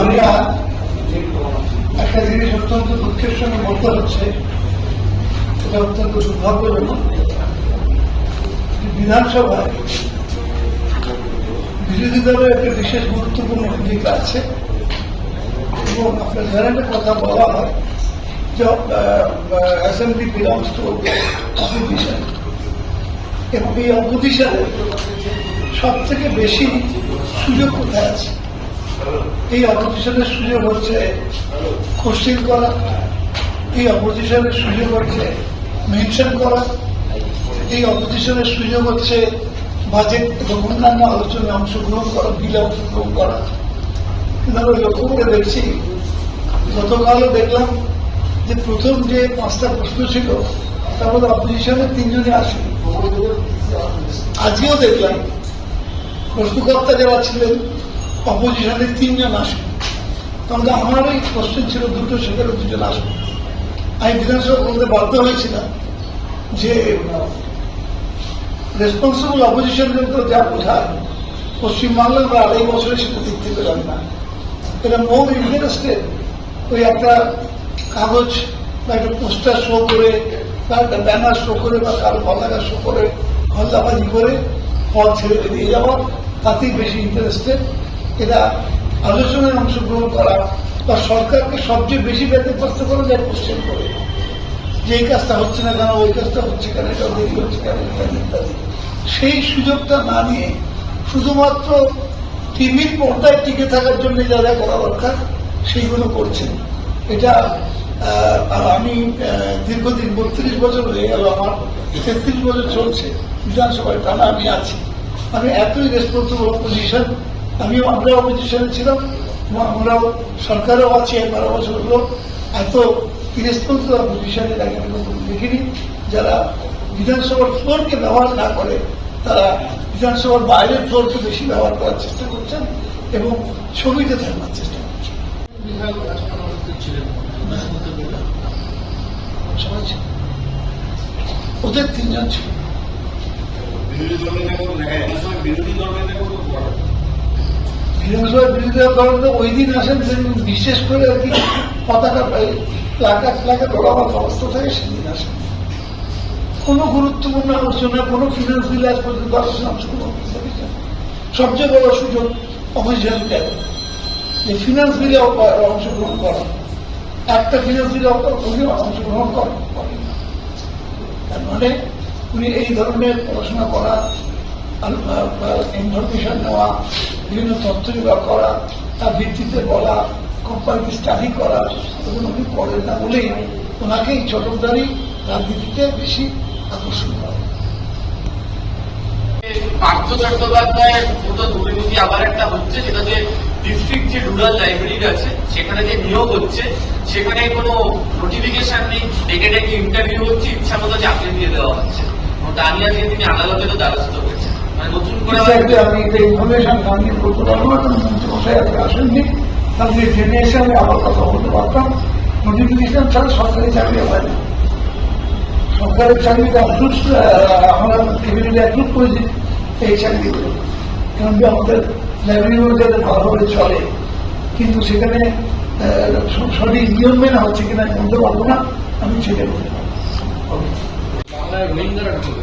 আমরা একটা জিনিস অত্যন্ত দুঃখের সঙ্গে বলতে হচ্ছে, এটা অত্যন্ত দুর্ভাগ্যজনক। বিধানসভায় বিরোধী দলের একটা বিশেষ গুরুত্বপূর্ণ ভূমিকা আছে। এবং আপনার জানেন কথা বলা হয় যে অ্যাসেম্বলি বিলংস টু অপোজিশন এবং এই অপোজিশনের সব থেকে বেশি সুযোগ কোথায় আছে? এই অপোজিশনের সুযোগ হচ্ছে কোশ্চিন করা, এই অপোজিশনের সুযোগ হচ্ছে মেনশন করা, এই অপোজিশনের সুযোগ হচ্ছে বাজেট এবং অন্যান্য আলোচনায় অংশগ্রহণ করা, বিলে অংশগ্রহণ করা। কিন্তু আমরা লক্ষ্য করে দেখছি, গতকালও দেখলাম যে প্রথম যে পাঁচটা প্রশ্ন ছিল, তার মধ্যে অপোজিশনের তিনজনই আসেনি আজকেও দেখলাম, প্রশ্নকর্তা যারা ছিলেন অপোজিশনের তিনজন আসেন তাহলে আমার ওই কোশ্চেন ছিল দুটো সেখানে দুজন আসবে আমি বিধানসভা বলতে বাধ্য হয়েছিলাম যে রেসপন্সিবল অপোজিশন কিন্তু যা বোঝায়, পশ্চিমবাংলার বা আড়াই বছরে সেটা দেখতে পেলাম না। এটা মোর ইন্টারেস্টেড ওই একটা কাগজ বা একটা পোস্টার শো করে, বা একটা ব্যানার শো করে, বা কারও পতাকা শো করে, হল্লাবাজি করে, পথ ছেড়ে বেরিয়ে যাওয়া, তাতেই বেশি ইন্টারেস্টেড এটা আলোচনায় অংশগ্রহণ করা বা সরকারকে সবচেয়ে বেশি ব্যতিগ্রস্ত করে যায় কোশ্চেন করে। যে এই কাজটা হচ্ছে না কেন, ওই কাজটা হচ্ছে কেন, এটা দেরি হচ্ছে কেন ইত্যাদি ইত্যাদি। সেই সুযোগটা না নিয়ে শুধুমাত্র টিভির পর্দায় টিকে থাকার জন্য যা যা করা দরকার, সেইগুলো করছেন। এটা আর আমি দীর্ঘদিন বত্রিশ বছর হয়ে গেল আমার তেত্রিশ বছর চলছে, বিধানসভায় টানা আমি আছি। আমি এতই রেসপন্সিবল অপোজিশন আমিও আমরা অপোজিশনে ছিলাম এবং আমরাও সরকারও আছি এক বারো বছর হলো এত ইরেসপন্সিবল অপোজিশনে আগে আমি কখনো দেখিনি। যারা বিধানসভার ফ্লোরকে ব্যবহার না করে তারা বিধানসভার বাইরের ফ্লোরকে বেশি ব্যবহার করার চেষ্টা করছেন এবং ছবিতে থাকবার চেষ্টা করছেন। সবাই ছিল। ওদের তিনজন ছিল। বিরোধী দলের বিরোধী দলের নেতা কোনো বড় বিরোধী দল তো ওই দিন আসেন বিশেষ করে আর কি পতাকা প্লাকা থাকে, সেদিন আসেন। কোনো গুরুত্বপূর্ণ আলোচনা, কোনো ফিনান্স বিল আজ পর্যন্ত আলোচনা সবচেয়ে বড় সুযোগ যে ফিনান্স অংশগ্রহণ করা একটা ফিনান্স অংশগ্রহণ করেন। তার মানে উনি এই ধরনের পড়াশোনা করা ইনফরমেশন নেওয়া, বিভিন্ন তথ্য জোগাড় করা, তার ভিত্তিতে বলা কোম্পানিকে স্টাডি করা, এগুলো উনি করেন না বলেই ওনাকে এই ছোটদারি রাজনীতিতে বেশি আকর্ষণ করে। পার্থ চট্টোপাধ্যায়ের দুর্নীতি আবার একটা হচ্ছে, সেটা যে ডিস্ট্রিক্ট যে রুরাল লাইব্রেরি আছে, সেখানে যে নিয়োগ হচ্ছে, সেখানে কোনো নোটিফিকেশন নেই, ডেকে ডেকে ইন্টারভিউ হচ্ছে, ইচ্ছা মতো চাকরি দিয়ে দেওয়া হচ্ছে। তা নিয়ে তিনি আদালতেরও দ্বারস্থ হয়েছেন। মানে আমি ইনফরমেশন করতে পারব না কারণ মন্ত্রী আসেননি। তাহলে জেনে এসে আমি আবার কথা বলতে পারতাম। নোটিফিকেশন ছাড়া সরকারি চাকরি হয় না। সরকারের চাকরিটা অ্যাপ্রুভ আমরা অ্যাপ্রুভ করেছি এই চাকরিগুলো কারণ কি আমাদের লাইব্রেরিগুলো যাতে ভালোভাবে চলে। কিন্তু সেখানে সঠিক নিয়ম মেনে হচ্ছে কিনা বলতে পারব না। আমি ছেড়ে বলতে পারব। বাংলায় রোহিঙ্গারা ঢুকে